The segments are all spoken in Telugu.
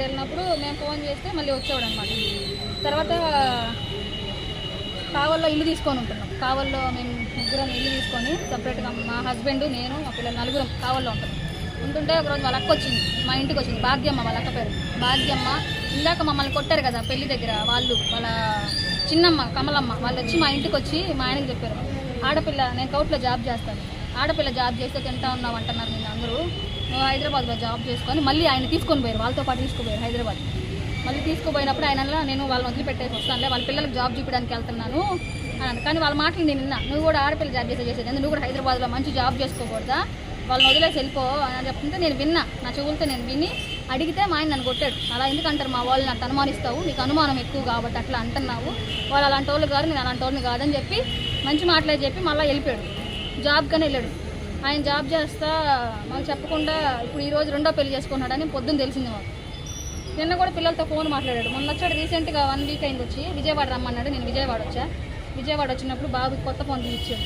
వెళ్ళినప్పుడు మేము ఫోన్ చేస్తే మళ్ళీ వచ్చేవాడు అనమాట తర్వాత కావల్లో ఇల్లు తీసుకొని ఉంటున్నాం. కావల్లో మేము ముగ్గురం ఇల్లు తీసుకొని సపరేట్గా మా హస్బెండ్ నేను మా పిల్లలు నలుగురం కావల్లో ఉంటాం ఉంటుంటే ఒకరోజు వాళ్ళ అక్క వచ్చింది మా ఇంటికి వచ్చింది. భాగ్యమ్మ వాళ్ళ అక్క పేరు. భాగ్యమ్మ ఇందాక మమ్మల్ని కొట్టారు కదా పెళ్ళి దగ్గర వాళ్ళు వాళ్ళ చిన్నమ్మ కమలమ్మ వాళ్ళు వచ్చి మా ఇంటికి వచ్చి మా ఆయనకి చెప్పారు. ఆడపిల్ల నేను కౌట్లో జాబ్ చేస్తాను. ఆడపిల్ల జాబ్ చేస్తే తింటా ఉన్నావు అంటున్నారు నేను అందరూ. హైదరాబాద్లో జాబ్ చేసుకొని మళ్ళీ ఆయన తీసుకొని పోయారు. వాళ్ళతో పాటు తీసుకుపోయారు హైదరాబాద్. మళ్ళీ తీసుకుపోయినప్పుడు ఆయన నేను వాళ్ళని వదిలిపెట్టేసి వస్తానులే వాళ్ళ పిల్లలకు జాబ్ చూపించడానికి వెళ్తున్నాను అని కానీ వాళ్ళ మాటలు నేను నిన్న నువ్వు కూడా ఆడపిల్ల జాబ్ చేసే చేసేది. ఎందుకు నువ్వు కూడా హైదరాబాద్లో మంచి జాబ్ చేసుకోకూడదా? వాళ్ళని వదిలేసి వెళ్ళిపో అని చెప్తుంటే నేను విన్నా. నా చెవులతో నేను విని అడిగితే మా ఆయన నన్ను కొట్టాడు. అలా ఎందుకంటారు మా వాళ్ళు? నాకు అనుమానిస్తావు. నీకు అనుమానం ఎక్కువ కాబట్టి అట్లా అంటున్నావు. వాళ్ళు అలాంటి వాళ్ళు కాదు నేను అలాంటి వాళ్ళని కాదని చెప్పి మంచి మాటలే చెప్పి మళ్ళీ వెళ్ళిపోయాడు. జాబ్ కానీ వెళ్ళాడు. ఆయన జాబ్ చేస్తా మాకు చెప్పకుండా ఇప్పుడు ఈరోజు రెండో పెళ్ళి చేసుకున్నాడని పొద్దున్న తెలిసింది మాకు. నిన్న కూడా పిల్లలతో ఫోన్ మాట్లాడాడు. మొన్న వచ్చాడు రీసెంట్గా వన్ వీక్ అయింది వచ్చి విజయవాడ రమ్మన్నాడు నేను విజయవాడ వచ్చా. విజయవాడ వచ్చినప్పుడు బాబు కొత్త ఫోన్ ఇచ్చాడు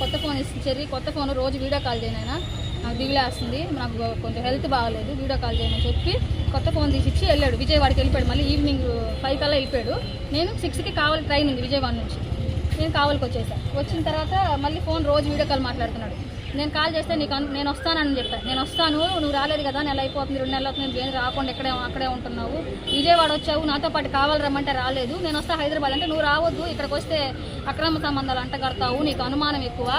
కొత్త ఫోన్ ఇచ్చారు కొత్త ఫోన్ రోజు వీడియో కాల్ చేయనైనా నాకు దిగులేస్తుంది నాకు కొంచెం హెల్త్ బాగాలేదు వీడియో కాల్ చేయమని చెప్పి కొత్త ఫోన్ తీసి ఇచ్చి వెళ్ళాడు. విజయవాడకి వెళ్ళిపోయాడు మళ్ళీ ఈవినింగ్ ఫైవ్ కల్లా వెళ్ళిపోయాడు. నేను సిక్స్కి కావాలి ట్రైన్ ఉంది విజయవాడ నుంచి. నేను కావాలకి వచ్చేసాను వచ్చిన తర్వాత మళ్ళీ ఫోన్ రోజు వీడియో కాల్ మాట్లాడుతున్నాడు. నేను కాల్ చేస్తే నీకు నేను వస్తానని చెప్పాను నేను వస్తాను నువ్వు రాలేదు కదా నెల అయిపోతుంది రెండు నెలలు అవుతుంది ఏం రాకుండా ఇక్కడే అక్కడే ఉంటున్నావు. విజయవాడ వచ్చావు నాతో పాటు కావాలి రమ్మంటే రాలేదు. నేను వస్తా హైదరాబాద్ అంటే నువ్వు రావద్దు ఇక్కడికి వస్తే అక్రమ సంబంధాలు అంటగడతావు నీకు అనుమానం ఎక్కువ.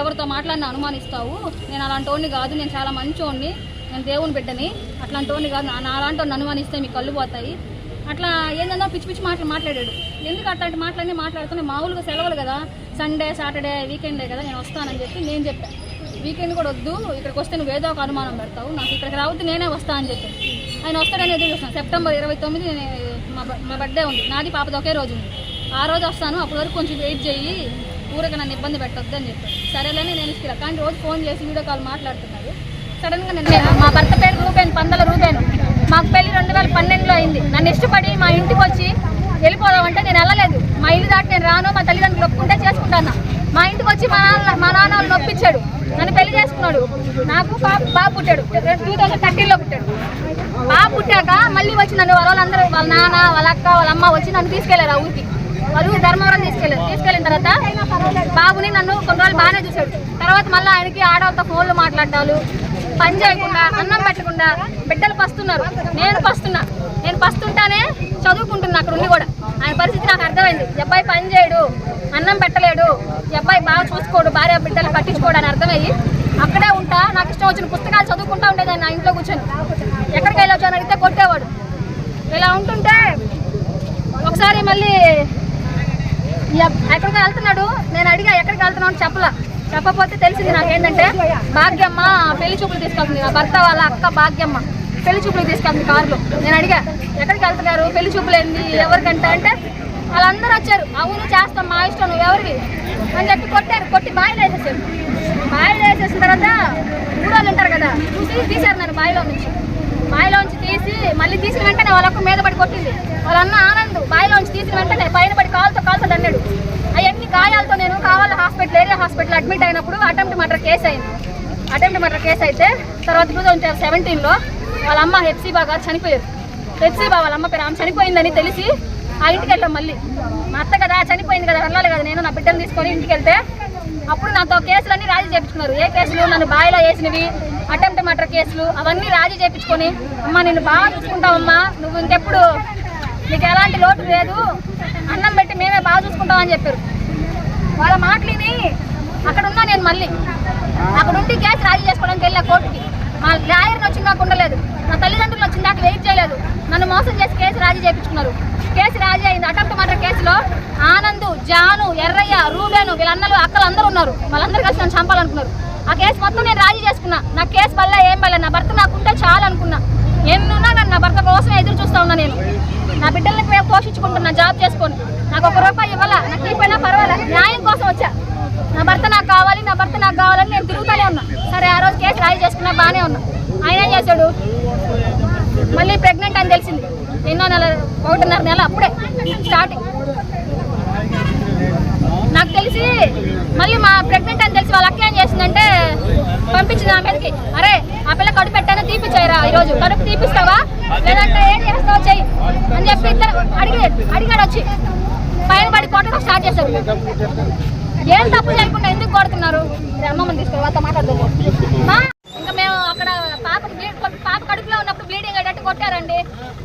ఎవరితో మాట్లాడినా అనుమానిస్తావు. నేను అలాంటి కాదు నేను చాలా మంచోడిని నేను దేవుని బిడ్డని. అట్లాంటి కాదు నా అలాంటి అనుమానిస్తే మీకు కళ్ళు పోతాయి. అట్లా ఏందన్నా పిచ్చి పిచ్చి మాటలు మాట్లాడాడు. ఎందుకు అట్లాంటి మాటలన్నీ మాట్లాడుతున్నాయి మామూలుగా సెలవులు కదా సండే సాటర్డే వీకెండే కదా నేను వస్తానని చెప్పి నేను చెప్పాను వీకెండ్ కూడా వద్దు ఇక్కడికి వస్తే నువ్వు ఏదో ఒక అనుమానం పెడతావు నాకు ఇక్కడికి రావద్దు నేనే వస్తా అని చెప్పి. ఆయన వస్తాడని ఎదురు చూస్తాను సెప్టెంబర్ ఇరవై తొమ్మిది మా బ- మా బర్త్డే ఉంది. నాది పాపది ఒకే రోజు ఉంది. ఆ రోజు వస్తాను అప్పటి వరకు కొంచెం వెయిట్ చేయి ఊరికి నన్ను ఇబ్బంది పెట్టొద్దు అని చెప్పాను సరేలేని నేను ఇస్తా కానీ రోజు ఫోన్ చేసి వీడియో కాల్ మాట్లాడుతున్నాడు సడన్గా నేను మా భర్త పేరు రూపాయలు పందల రూపాయలు మాకు పెళ్ళి రెండు వేల పన్నెండులో అయింది. నన్ను ఇష్టపడి మా ఇంటికి వచ్చి వెళ్ళిపోదామంటే నేను వెళ్ళలేదు. మా ఇల్లు దాటి నేను రాను మా తల్లిదండ్రులు ఒప్పుకుంటే చేసుకుంటాను. మా ఇంటికి వచ్చి మా నాన్న మా నాన్న వాళ్ళు నొప్పించాడు. నన్ను పెళ్ళి చేసుకున్నాడు. నాకు బాబు బాబు పుట్టాడు. టూ థౌసండ్ థర్టీన్లో పుట్టాడు. బాబు పుట్టాక మళ్ళీ వచ్చి నన్ను వాళ్ళందరూ వాళ్ళ నాన్న వాళ్ళ అక్క వాళ్ళ అమ్మ వచ్చి నన్ను తీసుకెళ్ళారు ఆ ఊరికి. వాళ్ళు ధర్మవరం తీసుకెళ్ళారు. తీసుకెళ్ళిన తర్వాత బాబుని నన్ను కొన్ని రోజులు బాగానే చూశాడు. తర్వాత మళ్ళీ ఆయనకి ఆడవాళ్ళతో ఫోన్లు మాట్లాడాలు పని చేయకుండా అన్నం పెట్టకుండా బిడ్డలు పస్తున్నారు. నేను పస్తున్నా. నేను పస్తుంటానే చదువుకుంటున్నా అక్కడ ఉండి కూడా. ఆయన పరిస్థితి నాకు అర్థమైంది. అబ్బాయి పని చేయడు. అన్నం పెట్టలేడు ఈ అబ్బాయి బాగా చూసుకోడు భార్య బిడ్డలు అర్థమయ్యి అక్కడే ఉంటా నాకు ఇష్టం వచ్చిన పుస్తకాలు చదువుకుంటా ఉండేదాన్ని నా ఇంట్లో కూర్చొని. ఎక్కడికి వెళ్ళొచ్చు అని అడిగితే కొట్టేవాడు. ఇలా ఉంటుంటే ఒకసారి మళ్ళీ ఎక్కడికి వెళ్తున్నాడు? నేను అడిగా ఎక్కడికి వెళ్తున్నావు చెప్పలా. చెప్పకపోతే తెలిసింది నాకేంటంటే భాగ్యమ్మ పెళ్ళి చూపులు తీసుకెళ్తుంది. నా భర్త వాళ్ళ అక్క భాగ్యమ్మ పెళ్ళి చూపులు తీసుకెళ్తుంది కారులో. నేను అడిగా ఎక్కడికి వెళ్తున్నారు? పెళ్ళి చూపులు ఏంది? ఎవరికంటే? అంటే వాళ్ళందరూ వచ్చారు. అవును చేస్తాం మా ఇష్టం నువ్వు ఎవరివి? అని చెప్పి కొట్టారు. కొట్టి బాయిలు వేసేసారు. బాయిలు వేసేసిన తర్వాత ఊరోళ్ళు ఉంటారు కదా చూసి తీశారు నన్ను బాయిలో నుంచి. బాయిలోంచి తీసి మళ్ళీ తీసిన వెంటనే వాళ్ళకు మీద పడి కొట్టింది. వాళ్ళన్న ఆనందం ఆనంద్ బాయిలోంచి తీసిన వెంటనే పైన పడి కాలుతో కాలుతో అన్నాడు అవన్నీ గాయాలతో నేను కావాలి హాస్పిటల్ ఏరియా హాస్పిటల్ అడ్మిట్ అయినప్పుడు అటెంప్ట్ మర్డర్ కేసు అయింది. అటెంప్ట్ మర్డర్ కేసు అయితే తర్వాత టూ థౌసండ్ సెవెంటీన్లో వాళ్ళ అమ్మ హెప్సీబా గారు చనిపోయారు. హెప్సీబా వాళ్ళ అమ్మ పేరు ఆమె చనిపోయిందని తెలిసి ఆ ఇంటికి వెళ్ళాం మళ్ళీ. మా అత్త కదా చనిపోయింది కదా వెళ్ళాలి కదా నేను నా బిడ్డను తీసుకొని ఇంటికి వెళ్తే అప్పుడు నాతో కేసులన్నీ రాజీ చేయించుకున్నారు ఏ కేసులు? నన్ను బాయిలో వేసినవి అటెంప్ట్ మర్డర్ కేసులు అవన్నీ రాజీ చేయించుకొని అమ్మ నేను బాగా చూసుకుంటావమ్మా నువ్వు ఇంకెప్పుడు నీకు ఎలాంటి లోటు లేదు అన్నం పెట్టి మేమే బాగా చూసుకుంటామని చెప్పారు. వాళ్ళ మాటలిని అక్కడ ఉన్నా నేను మళ్ళీ. అక్కడ ఉండి కేసు రాజీ చేసుకోవడానికి వెళ్ళా కోర్టుకి. మా లాయర్ని వచ్చి ఉండలేదు నా తల్లిదండ్రులు వచ్చిందాక వెయిట్ చేయలేదు. నన్ను మోసం చేసి కేసు రాజీ చేయించుకున్నారు కేసు రాజీ అయింది. అటెంప్ట్ మర్డర్ కేసులో ఆనంద్ జాను ఎర్రయ్య రూబేను వీళ్ళందరూ అక్కలు అందరూ ఉన్నారు. వాళ్ళందరూ కలిసి నన్ను చంపాలనుకున్నారు. ఆ కేసు మొత్తం నేను రాజీ చేసుకున్నా. నా కేసు వల్ల ఏం పల్లె నా భర్త నాకుంటే చాలు అనుకున్నా ఎన్నున్నా నన్ను నా భర్త కోసం ఎదురు చూస్తా ఉన్నా నేను. నా బిడ్డల్ని మేము పోషించుకుంటున్నా జాబ్ చేసుకొని. నాకు ఒక రూపాయి ఇవ్వాలా? నాకు ఇవ్వైనా పర్వాలేదు న్యాయం కోసం వచ్చా. నా భర్త నాకు కావాలి నా భర్త నాకు కావాలని నేను తిరుగుతూనే ఉన్నా. సరే ఆ రోజు కేసు రాజీ చేసుకున్నా బాగానే ఉన్నా. ఆయన ఏం చేశాడు? మళ్ళీ ప్రెగ్నెంట్ అని తెలిసింది. ఎన్నో నెల ఒకటిన్నర నెల అప్పుడే స్టార్టింగ్ నాకు తెలిసి మళ్ళీ మా ప్రెగ్నెంట్ అని తెలిసి వాళ్ళ అక్క ఏం చేసిందంటే పంపించింది నా మీదకి. అరే ఆ పిల్ల కడుపు పెట్టాను? తీపిచ్చాయిరా ఈరోజు? కడుపు తీపిస్తావా? లేదంటే ఏం చేస్తావా చెయ్యి అని చెప్పి ఇద్దరు అడిగి అడిగాడు వచ్చి. పైన పడి కొట్టడం స్టార్ట్ చేశారు. ఏం తప్పు చేయకుండా ఎందుకు కొడుతున్నారు? అమ్మమ్మని తీసుకుని వాళ్ళతో మాట్లాడదాము మా, ఇంకా మేము అక్కడ పాపకి బ్లీడ్ పాప కడుపులో ఉన్నప్పుడు బ్లీడింగ్ అయ్యేటట్టు కొట్టారండి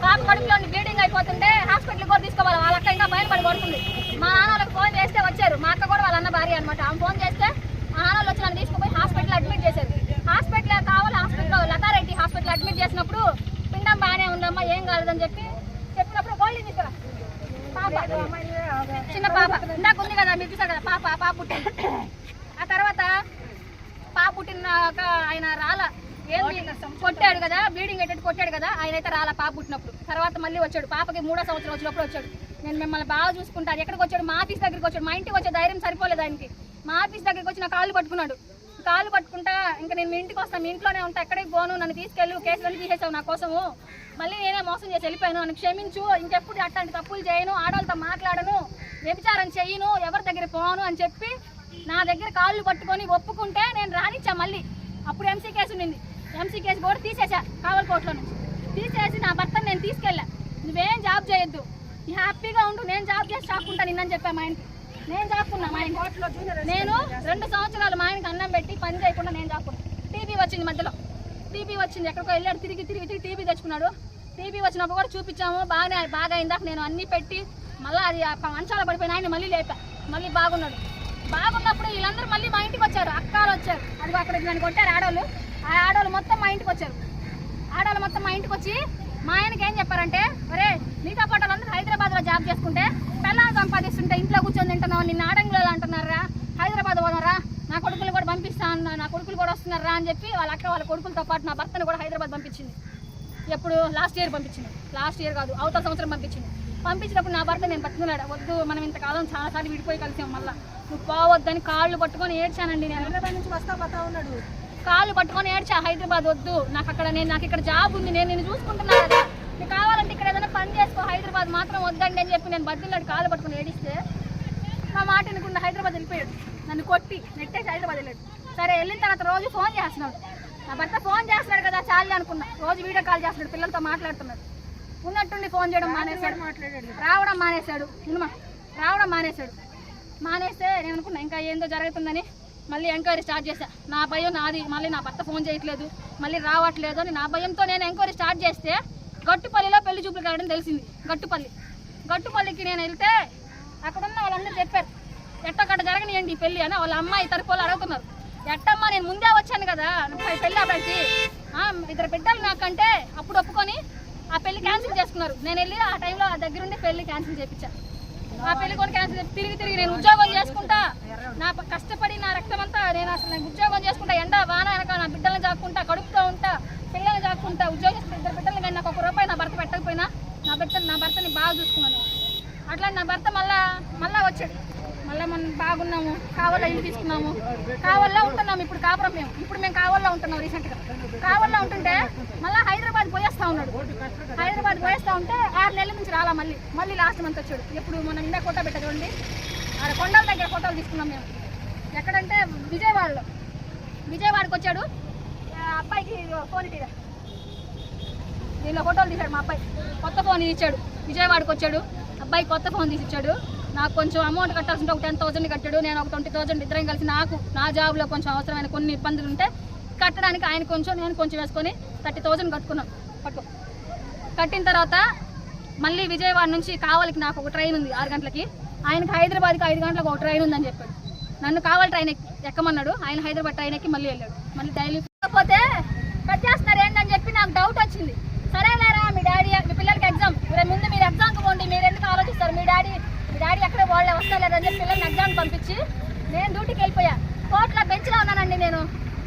పాప కడుపులో బ్లీడింగ్ అయిపోతుంటే హాస్పిటల్ కూడా తీసుకోవాలి వాళ్ళ అక్క ఇంకా బయట పడి కొడుతుంది మా నాన్న వాళ్ళకి ఫోన్ చేస్తే వచ్చారు మా అక్క కూడా వాళ్ళ అన్న భార్య అనమాట ఆమె ఫోన్ చేస్తే మా నాన్న వాళ్ళు వచ్చి నన్ను తీసుకుపోయి హాస్పిటల్ అడ్మిట్ చేశారు హాస్పిటల్ కావాలి హాస్పిటల్లో లతారెడ్డి హాస్పిటల్ అడ్మిట్ చేసినప్పుడు పిండం బాగానే ఉందమ్మా ఏం కాలేదని చెప్పి చెప్పినప్పుడు గోల్డ్ తీసుకురా పాప చిన్న పాప. ఇందాక ఉంది కదా మీరు చూసారు కదా పాప పాప పుట్టింది. ఆ తర్వాత పాప పుట్టినాక ఆయన రాల. ఏంది? కొట్టాడు కదా బ్లీడింగ్ అయ్యేటట్టు కొట్టాడు కదా ఆయన అయితే రాల పాప పుట్టినప్పుడు. తర్వాత మళ్ళీ వచ్చాడు. పాపకి మూడో సంవత్సరం వచ్చినప్పుడు వచ్చాడు. నేను మిమ్మల్ని బాగా చూసుకుంటాను. ఎక్కడికి వచ్చాడు? మా ఆఫీస్ దగ్గరికి వచ్చాడు. మా ఇంటికి వచ్చే ధైర్యం సరిపోలేదు ఆయనకి. మా ఆఫీస్ దగ్గరికి వచ్చి నా కాళ్ళు పట్టుకున్నాడు. కాళ్ళు పట్టుకుంటా ఇంకా నేను మీ ఇంటికి వస్తాను మీ ఇంట్లోనే ఉంటా ఎక్కడికి పోను నన్ను తీసుకెళ్ళు కేసులను తీసేసావు నా కోసము. మళ్ళీ నేనే మోసం చేసి వెళ్ళిపోయాను నన్ను క్షమించు ఇంకెప్పుడు అట్లాంటి తప్పులు చేయను ఆడవాళ్ళతో మాట్లాడను వ్యభిచారం చేయను ఎవరి దగ్గర పోను అని చెప్పి నా దగ్గర కాళ్ళు పట్టుకొని ఒప్పుకుంటే నేను రానిచ్చా మళ్ళీ. అప్పుడు ఎంసీ కేసు ఉండింది. ఎంసీ కేసు కూడా తీసేసా కావల్ కోర్టులో నుంచి. తీసేసి నా భర్తను నేను తీసుకెళ్ళా. నువ్వేం జాబ్ చేయొద్దు. హ్యాపీగా ఉండు నేను జాబ్ చేసి చాక్కుంటా నిన్నని చెప్పా మా ఇంటికి నేను చాపుకున్నా మా ఆయన నేను రెండు సంవత్సరాలు మా ఆయనకి అన్నం పెట్టి పని చేయకుండా నేను చాపుకున్నా టీబీ వచ్చింది మధ్యలో. టీబీ వచ్చింది. ఎక్కడికో వెళ్ళాడు. తిరిగి తిరిగి తిరిగి టీబీ తెచ్చుకున్నాడు. టీబీ వచ్చినప్పుడు కూడా చూపించాము. బాగానే బాగా అయిందాక నేను అన్నీ పెట్టి మళ్ళీ అది మంచాల పడిపోయిన ఆయన మళ్ళీ లేపా. మళ్ళీ బాగున్నాడు. బాగున్నప్పుడు వీళ్ళందరూ మళ్ళీ మా ఇంటికి వచ్చారు. అక్కలు వచ్చారు. అది అక్కడ నన్ను కొట్టారు ఆడవాళ్ళు ఆ ఆడవాళ్ళు మొత్తం మా ఇంటికి వచ్చారు. ఆడవాళ్ళు మొత్తం మా ఇంటికి వచ్చి మా ఆయనకి ఏం చెప్పారంటే ఒరే నీతో పాటు హైదరాబాద్లో జాబ్ చేసుకుంటే పిల్లలు సంపాదిస్తుంటే ఇంట్లో కూర్చొని తింటున్నావు నిన్న ఆడంగులు అంటున్నారా? హైదరాబాద్ పోదారా నా కొడుకులు కూడా పంపిస్తా అన్న నా కొడుకులు కూడా వస్తున్నారా? అని చెప్పి వాళ్ళ అక్క వాళ్ళ కొడుకులతో పాటు నా భర్తను కూడా హైదరాబాద్ పంపించింది. ఎప్పుడు? లాస్ట్ ఇయర్ పంపించింది. లాస్ట్ ఇయర్ కాదు అవతల సంవత్సరం పంపించింది. పంపించినప్పుడు నా భర్త నేను పట్టుకున్నాడు? వద్దు మనం ఇంతకాలం చాలాసార్లు విడిపోయి కలిసాం మళ్ళీ. నువ్వు పోవద్దని కాళ్ళు పట్టుకొని ఏడ్చానండి నేను. హైదరాబాద్ నుంచి వస్తా పోతా ఉన్నాడు. కాళ్ళు పట్టుకొని ఏడ్చా హైదరాబాద్ వద్దు నాకు అక్కడ నేను నాకు ఇక్కడ జాబ్ ఉంది నేను నేను చూసుకుంటున్నా కదా. నీకు కావాలంటే ఇక్కడ ఏదైనా పని చేసుకో హైదరాబాద్ మాత్రం వద్దండి అని చెప్పి నేను బద్దులాడు కాళ్ళు పట్టుకొని ఏడిస్తే నా మాట వినకుండా హైదరాబాద్ వెళ్ళిపోయాడు. నన్ను కొట్టి నెట్టేసి హైదరాబాద్ వెళ్ళాడు. సరే వెళ్ళిన తర్వాత రోజు ఫోన్ చేస్తున్నాడు. నా భర్త ఫోన్ చేస్తున్నాడు కదా చాలే అనుకున్నా. రోజు వీడియో కాల్ చేస్తున్నాడు పిల్లలతో మాట్లాడుతున్నాడు. ఉన్నట్టుండి ఫోన్ చేయడం మానేశాడు. రావడం మానేశాడు. ఇనుమా రావడం మానేశాడు. మానేస్తే నేను అనుకున్నా ఇంకా ఏందో జరుగుతుందని మళ్ళీ ఎంక్వైరీ స్టార్ట్ చేశా. నా భయం నాది. మళ్ళీ నా భర్త ఫోన్ చేయట్లేదు. మళ్ళీ రావట్లేదు అని నా భయంతో నేను ఎంక్వైరీ స్టార్ట్ చేస్తే గట్టుపల్లిలో పెళ్ళి చూపులు కావడం తెలిసింది. గట్టుపల్లి. గట్టుపల్లికి నేను వెళ్తే అక్కడున్న వాళ్ళందరూ చెప్పారు ఎట్టకట్ట జరగనియండి ఈ పెళ్ళి అని వాళ్ళ అమ్మాయి తరపు వాళ్ళు అడుగుతున్నారు. ఎట్టమ్మా నేను ముందే వచ్చాను కదా పెళ్ళి అప్పటికి ఆ, ఇద్దరు బిడ్డలు నాకంటే అప్పుడు ఒప్పుకొని ఆ పెళ్ళి క్యాన్సిల్ చేసుకున్నారు. నేను వెళ్ళి ఆ టైంలో ఆ దగ్గరుండి పెళ్ళి క్యాన్సిల్ చేయించాను ఆ పెళ్ళి కొని క్యాన్సిల్ తిరిగి తిరిగి నేను ఉద్యోగం చేసుకుంటా. నా కష్టపడి నా రక్తం అంతా నేను అసలు నేను ఉద్యోగం చేసుకుంటా. ఎండ వాన వెనక నా బిడ్డలను చాకుంటా కడుపుతూ ఉంటా పిల్లల్ని చాకుంటా ఉద్యోగం చేసుకుంటా ఇద్దరు బిడ్డలు కానీ నాకు ఒక రూపాయి నా భర్త పెట్టకపోయినా నా బిడ్డ నా భర్తని బాగా చూసుకున్నాను. అట్లా నా భర్త మళ్ళా మళ్ళా వచ్చాడు. మళ్ళీ మనం బాగున్నాము కావాలా ఇల్లు తీసుకున్నాము? కావాలా ఉంటున్నాము ఇప్పుడు కాపురం మేము. ఇప్పుడు మేము కావాలా ఉంటున్నాం రీసెంట్గా. కావాలా ఉంటుంటే మళ్ళీ హైదరాబాద్ పోయేస్తా ఉన్నాడు. హైదరాబాద్ పోయేస్తా ఉంటే ఆరు నెలల నుంచి రాలా మళ్ళీ. మళ్ళీ లాస్ట్ మంత్ వచ్చాడు. ఎప్పుడు మనం ఇందా ఫోటో పెట్ట చూడండి. ఆడ కొండల దగ్గర ఫోటోలు తీసుకున్నాం మేము. ఎక్కడంటే విజయవాడలో. విజయవాడకి వచ్చాడు. ఆ అబ్బాయికి ఫోన్ ఇటీరా దీనిలో ఫోటోలు తీశాడు మా అబ్బాయి. కొత్త ఫోన్ ఇచ్చాడు. విజయవాడకి వచ్చాడు. అబ్బాయి కొత్త ఫోన్ తీసి ఇచ్చాడు. నాకు కొంచెం అమౌంట్ కట్టాల్సింటే ఒక టెన్ థౌసండ్ కట్టాడు. నేను ఒక ట్వంటీ థౌసండ్ ఇద్దరం కలిసి నాకు నా జాబ్లో కొంచెం అవసరమైన కొన్ని ఇబ్బందులు ఉంటే కట్టడానికి ఆయన కొంచెం నేను కొంచెం వేసుకొని థర్టీ థౌసండ్ కట్టుకున్నాం. పట్టు. కట్టిన తర్వాత మళ్ళీ విజయవాడ నుంచి కావాలికి నాకు ఒక ట్రైన్ ఉంది ఆరు గంటలకి. ఆయనకి హైదరాబాద్కి ఐదు గంటలకు ఒక ట్రైన్ ఉందని చెప్పాడు. నన్ను కావాలి ట్రైన్ ఎక్కి ఎక్కమన్నాడు? ఆయన హైదరాబాద్ ట్రైన్ ఎక్కి మళ్ళీ వెళ్ళాడు. మళ్ళీ డైలీ పోతే కట్ చేస్తున్నారు ఏంటని చెప్పి నాకు డౌట్ వచ్చింది. సరేలేరా మీ డాడీ మీ పిల్లలకి ఎగ్జామ్ ముందు మీరు ఎగ్జామ్కి పోండి మీరు ఎందుకు ఆలోచిస్తారు? మీ డాడీ డాడీ ఎక్కడ వాళ్ళే వస్తలేదని చెప్పి పిల్లల్ని ఎగ్జామ్ పంపించి నేను డ్యూటీకి వెళ్ళిపోయా. కోర్టులో బెంచ్లో ఉన్నానండి నేను.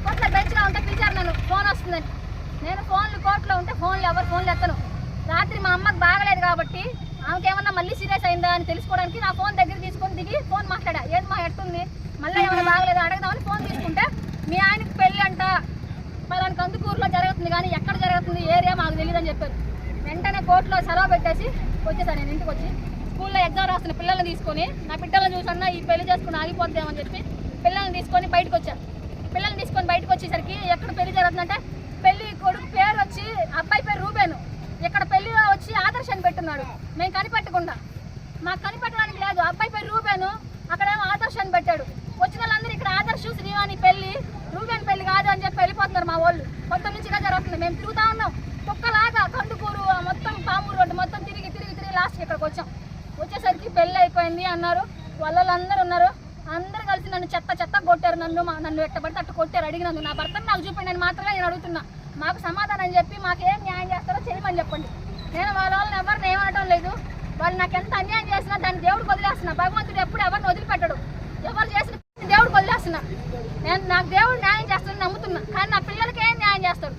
కోర్టులో బెంచ్లో ఉంటే పిలిచారు నన్ను ఫోన్ వస్తుందని నేను ఫోన్లు కోర్టులో ఉంటే ఫోన్లు ఎవరు ఫోన్లు ఎత్తను. రాత్రి మా అమ్మకి బాగలేదు కాబట్టి ఆమెకి ఏమన్నా మళ్ళీ సీరియస్ అయిందా అని తెలుసుకోవడానికి నా ఫోన్ దగ్గర తీసుకొని దిగి ఫోన్ మాట్లాడా. ఏది మా ఎట్టుంది మళ్ళీ ఏమైనా బాగలేదు? అడగదామని ఫోన్ తీసుకుంటే మీ ఆయనకి పెళ్ళి అంట. పలానా కందుకూరులో జరుగుతుంది కానీ ఎక్కడ జరుగుతుంది? ఏరియా మాకు తెలియదు అని చెప్పారు. వెంటనే కోర్టులో సెలవు పెట్టేసి వచ్చేసాను నేను ఇంటికి వచ్చి స్కూల్లో ఎగ్జామ్ రాస్తున్న పిల్లల్ని తీసుకొని నా బిడ్డలను చూసన్నా ఈ పెళ్ళి చేసుకుని ఆగిపోద్దామని చెప్పి పిల్లల్ని తీసుకొని బయటకు వచ్చా. పిల్లల్ని తీసుకొని బయటకు వచ్చేసరికి ఎక్కడ పెళ్ళి జరుగుతుందంటే పెళ్ళి కొడుకు పేరు వచ్చి అబ్బాయి పేరు రూబేను. ఇక్కడ పెళ్ళి వచ్చి ఆదర్శాన్ని పెట్టున్నాడు. మేము కనిపెట్టకుండా. మాకు కనిపెట్టడానికి లేదు. అబ్బాయి పేరు రూబేను. అక్కడేమో ఆదర్శాన్ని పెట్టాడు. వచ్చిన వాళ్ళందరూ ఇక్కడ ఆదర్శ శ్రీవాణి పెళ్ళి కాదు అని చెప్పి వెళ్ళిపోతున్నారు మా వాళ్ళు మొత్తం నుంచి ఇలా జరుగుతుంది మేము తిరుగుతా ఉన్నాం కుక్కలాగా కందుకూరు ఆ మొత్తం పామూరు రోడ్డు మొత్తం తిరిగి తిరిగి తిరిగి లాస్ట్ ఇక్కడికి వచ్చాం వచ్చేసరికి పెళ్ళి అయిపోయింది అన్నారు. వాళ్ళందరూ ఉన్నారు. అందరూ కలిసి నన్ను చెత్త చెత్త కొట్టారు నన్ను నన్ను ఎట్టబడితే అట్ట కొట్టారు. అడిగినందుకు నా భర్తను నాకు చూపండి. నేను మాత్రమే నేను అడుగుతున్నా. మాకు సమాధానం చెప్పి మాకు ఏం న్యాయం చేస్తారో చేయమని చెప్పండి. నేను వాళ్ళ వాళ్ళని ఎవరిని ఏమనటం లేదు. వాళ్ళు నాకు ఎంత అన్యాయం చేసినా దాన్ని దేవుడికి వదిలేస్తున్నా. భగవంతుడు ఎప్పుడు ఎవరిని వదిలిపెట్టడు. ఎవరు చేసిన పని దేవుడికి వదిలేస్తున్నా. నేను నాకు దేవుడు న్యాయం చేస్తానని నమ్ముతున్నా. కానీ నా పిల్లలకి ఏం న్యాయం చేస్తాడు?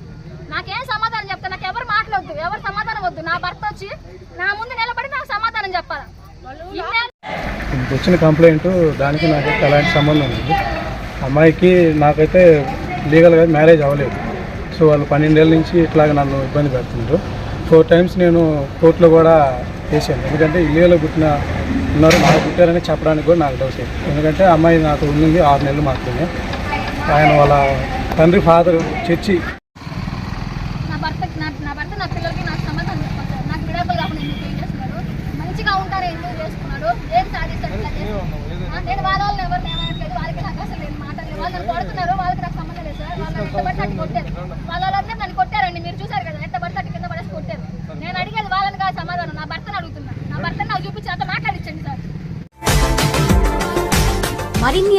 నాకేం సమాధానం చెప్తా నాకు ఎవరు మాట్లాడద్దు ఎవరు సమాధానం వద్దు? నా భర్త వచ్చి నా ముందు నిలబడి నాకు సమాధానం చెప్పాలి? వచ్చిన కంప్లైంట్ దానికి నాకైతే ఎలాంటి సంబంధం లేదు. అమ్మాయికి నాకైతే లీగల్గా మ్యారేజ్ అవ్వలేదు. సో వాళ్ళు పన్నెండేళ్ళ నుంచి ఇట్లాగ నన్ను ఇబ్బంది పెడుతుండ్రు. ఫోర్ టైమ్స్ నేను కోర్టులో కూడా చేశాను ఎందుకంటే ఇల్లీగల్గా పుట్టిన ఉన్నారు. నాకు పుట్టారని చెప్పడానికి కూడా నాకు డౌట్. ఎందుకంటే అమ్మాయి నాకు ఉండింది ఆరు నెలలు మాత్రమే. ఆయన వాళ్ళ తండ్రి ఫాదర్ చర్చి నా భర్తకి నా నా భర్త నా పిల్లలకి నాకు సమాధానం చెప్పాలి సార్ నాకు విడాకులు కాకుండా ఎందుకు పెళ్ళి చేస్తున్నాడు మంచిగా ఉంటారు ఎందుకు చేసుకున్నాడు ఏం సాధిస్తాడు ఇట్లా చేసి? ఆ, నేను వాళ్ళ వాళ్ళని ఎవరు ఏమనట్లేదు వాళ్ళకి నాకు అసలు నేను మాట్లాడలేదు వాళ్ళు నన్ను కొడుతున్నారు వాళ్ళకి నాకు సంబంధం లేదు సార్ వాళ్ళు నన్ను ఎట్టబడితే అట్టు కొట్టారు వాళ్ళ వాళ్ళందరూ నన్ను కొట్టారండి మీరు చూసారు కదా ఎట్టబడితే అట్టు కింద పడేసి కొట్టారు నేను అడిగేది వాళ్ళని కాదు సమాధానం నా భర్తను అడుగుతున్నా నా భర్తను నాకు చూపించి నాతో మాట్లాడించండి సార్ మరిన్ని